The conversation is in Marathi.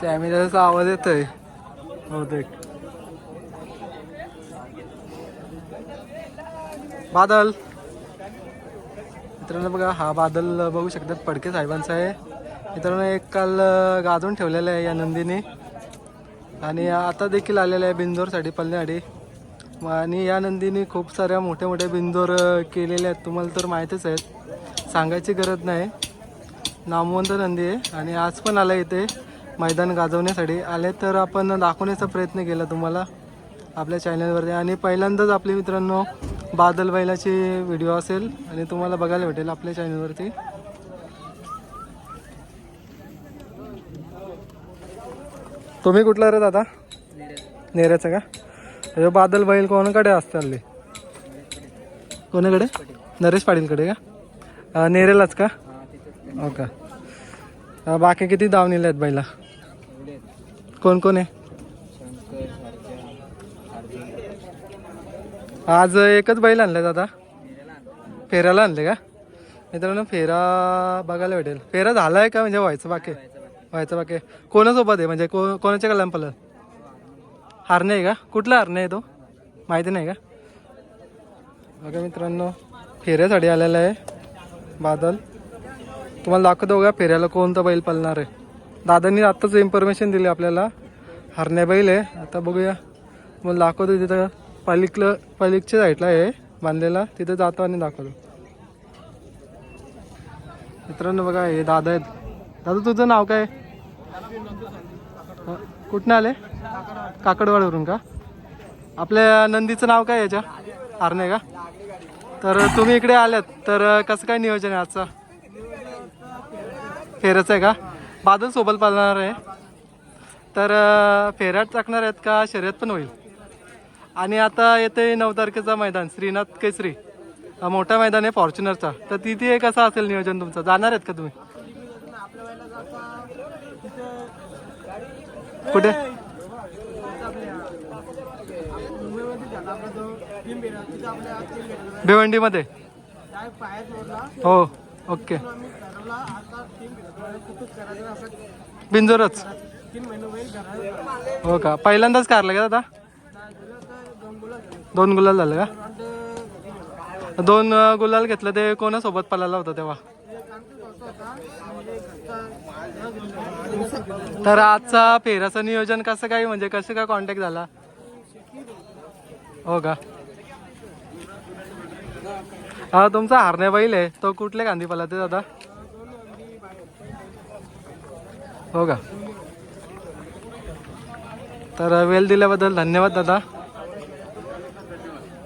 सॅमी दादाचा आवाज येतोय. बहुतेक बादल. मित्रांनो बघा हा बादल बघू शकतात पडके साहेबांचा आहे. मित्रांनो एक काल गाजून ठेवलेला आहे या नंदीने. आणि आता देखील आलेला आहे बिंदोरसाठी पल्ल्यासाठी आणि या नंदीने खूप साऱ्या मोठ्या मोठ्या बिंदोर केलेल्या आहेत. तुम्हाला तर माहीतच आहेत. सांगायची गरज नाही. नामवंत नंदी आहे आणि आज पण आला इथे मैदान गाजवण्यासाठी. आले तर आपण दाखवण्याचा प्रयत्न केला तुम्हाला आपल्या चॅनलवरती आणि पहिल्यांदाच आपले मित्रांनो बादल बैलाची व्हिडिओ असेल आणि तुम्हाला बघायला भेटेल आपल्या चॅनलवरती तुम्ही कुठला रे दादा? नेऱ्याचा का? हे बादल बैल कोणाकडे असतात कोणाकडे? नरेश पाटीलकडे का? नेरेलाच का? हो का? बाकी किती दावणीला आहेत बैला? कोण कोण आहे? आज एकच बैल आणलं दादा. फेऱ्याला आणले का? मित्रांनो फेरा बघायला भेटेल. फेरा झाला आहे का म्हणजे व्हायचं बाकी? व्हायचं बाकी. कोणासोबत आहे? म्हणजे को कोणाच्या कलाम पलर हारणे आहे का? कुठला हरणे आहे तो? माहिती नाही का? बघा मित्रांनो फेऱ्यासाठी आलेला आहे. बादल. तुम्हाला दाखवतो का फेऱ्याला कोणता बैल पळणार आहे. दादांनी आत्ताच इन्फॉर्मेशन दिली आपल्याला. हरण्या बैल आहे. आता बघूया. तुम्हाला दाखवतो तिथं पालिकलं पालिकच्या साईडला आहे बांधलेला. तिथं जातो आणि दाखवतो. मित्रांनो बघा हे दादा आहेत. दादा तुझं नाव काय? कुठनं आले? काकडवाडवरून का? आपल्या नंदीचं नाव काय याच्या? हरणे का? तर तुम्ही इकडे आल्यात तर कसं काय नियोजन आहे आजचा? फेरच आहे का? बादल सोबत पाळणार आहे. तर फेऱ्यात टाकणार आहेत का? शर्यत पण होईल. आणि आता येते नऊ तारखेचा मैदान श्रीनाथ केसरी. हा मोठा मैदान आहे फॉर्च्युनरचा. तर तिथे कसं असेल नियोजन तुमचं. जाणार आहेत का तुम्ही? कुठे? भिवंडीमध्ये? हो ओके. बिंजोरच. हो का? पहिल्यांदाच कारलं का दादा? दोन गुलाल झालं का? दोन गुलाल घेतलं ते कोणासोबत पळाला होता तेव्हा? तर आजचा फेराचं नियोजन कसं काय म्हणजे कसं काय कॉन्टॅक्ट झाला? हो का? हा तुमचा हारण्या बैल आहे. तो कुठले गांधी पला ते दादा? हो का? तर वेळ दिल्याबद्दल धन्यवाद दादा.